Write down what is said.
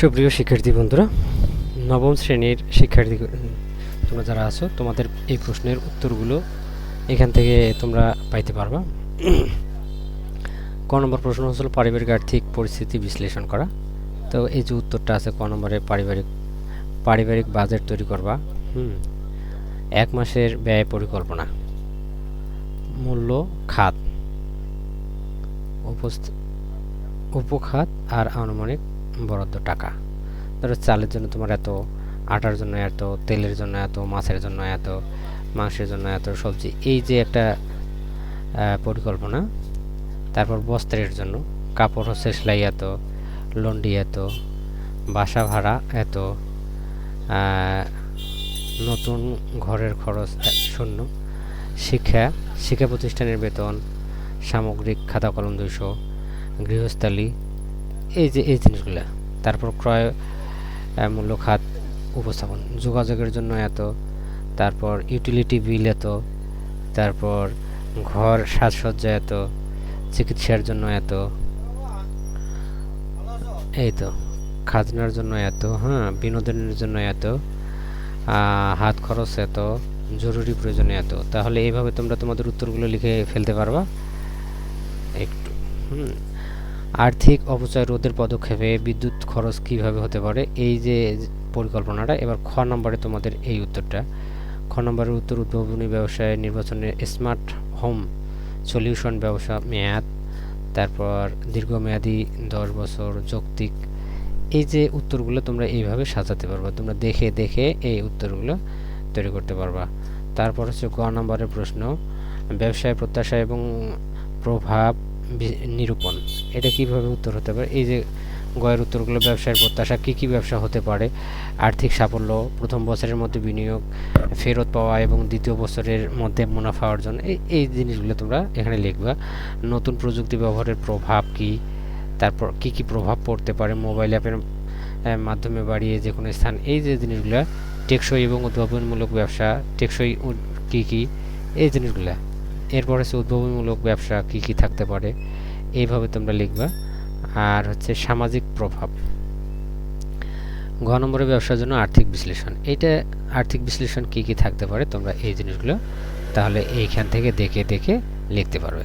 সুপ্রিয় শিক্ষার্থী বন্ধুরা, নবম শ্রেণির শিক্ষার্থী তোমরা যারা আছো, তোমাদের এই প্রশ্নের উত্তরগুলো এখান থেকে তোমরা পাইতে পারবা। ক নম্বর প্রশ্ন হচ্ছিল পারিবারিক আর্থিক পরিস্থিতি বিশ্লেষণ করা। তো এই যে উত্তরটা আছে, ক নম্বরে পারিবারিক পারিবারিক বাজেট তৈরি করবা। হুম, এক মাসের ব্যয় পরিকল্পনা। মূল্য, খাত উপখাত আর আনুমানিক বরাদ্দ টাকা। ধরো চালের জন্য তোমার এত, আটার জন্য এত, তেলের জন্য এত, মাছের জন্য এত, মাংসের জন্য এত, সবজি, এই যে একটা পরিকল্পনা, তারপর বস্ত্রের জন্য, কাপড় হচ্ছে সেলাই এত, লন্ডি এত, বাসা ভাড়া এত নতুন ঘরের খরচ শূন্য, শিক্ষা শিক্ষা প্রতিষ্ঠানের বেতন, সামগ্রিক খাতা কলম দুইশো, গৃহস্থালী যে, এই জিনিসগুলো। তারপর ক্রয় মূল্য খাত উপস্থাপন, যোগাযোগের জন্য এত, তারপর ইউটিলিটি বিল এত, তারপর ঘর সাজসজ্জা এত, চিকিৎসার জন্য এত। এই তো, খাজনার জন্য এত হ্যাঁ বিনোদনের জন্য এত হাত খরচ এত, জরুরি প্রয়োজনে এত। তাহলে এইভাবে তোমরা তোমাদের উত্তরগুলো লিখে ফেলতে পারবা? একটু, হুম। আর্থিক অপচয় রোধের পদক্ষেপে বিদ্যুৎ খরচ কীভাবে হতে পারে, এই যে পরিকল্পনাটা, এবার খ নম্বরে তোমাদের এই উত্তরটা। খ নম্বরের উত্তর, উদ্ভাবনী ব্যবসায় নির্বাচনে স্মার্ট হোম সলিউশন ব্যবসা মেয়াদ, তারপর দীর্ঘমেয়াদী দশ বছর যৌক্তিক। এই যে উত্তরগুলো তোমরা এইভাবে সাজাতে পারবা, তোমরা দেখে দেখে এই উত্তরগুলো তৈরি করতে পারবা। তারপর হচ্ছে গ নম্বরের প্রশ্ন, ব্যবসায় প্রত্যাশা এবং প্রভাব নিরূপণ। এটা কীভাবে উত্তর হতে পারে? এই যে গয়ের উত্তরগুলো, ব্যবসায়ের প্রত্যাশা, কী কী ব্যবসা হতে পারে? আর্থিক সাফল্য, প্রথম বছরের মধ্যে বিনিয়োগ, ফেরত পাওয়া এবং দ্বিতীয় বছরের মধ্যে মুনাফা অর্জন, এই এই জিনিসগুলো তোমরা এখানে লিখবা। নতুন প্রযুক্তি ব্যবহারের প্রভাব কি? তারপর কি কি প্রভাব পড়তে পারে? মোবাইল অ্যাপের মাধ্যমে বাড়িয়ে যে কোনো স্থান, এই যে জিনিসগুলো, টেকসই এবং উদ্ভাবনমূলক ব্যবসা, টেকসই কি কি, এই জিনিসগুলো। এরপর হচ্ছে উদ্ভাবনমূলক ব্যবসা কি কি থাকতে পারে, এইভাবে তোমরা লিখবা। আর হচ্ছে সামাজিক প্রভাব। ঘ নম্বরের ব্যবসার জন্য আর্থিক বিশ্লেষণ। এইটা আর্থিক বিশ্লেষণ কি কি থাকতে পারে তোমরা এই জিনিসগুলো তাহলে এইখান থেকে দেখে দেখে লিখতে পারবে।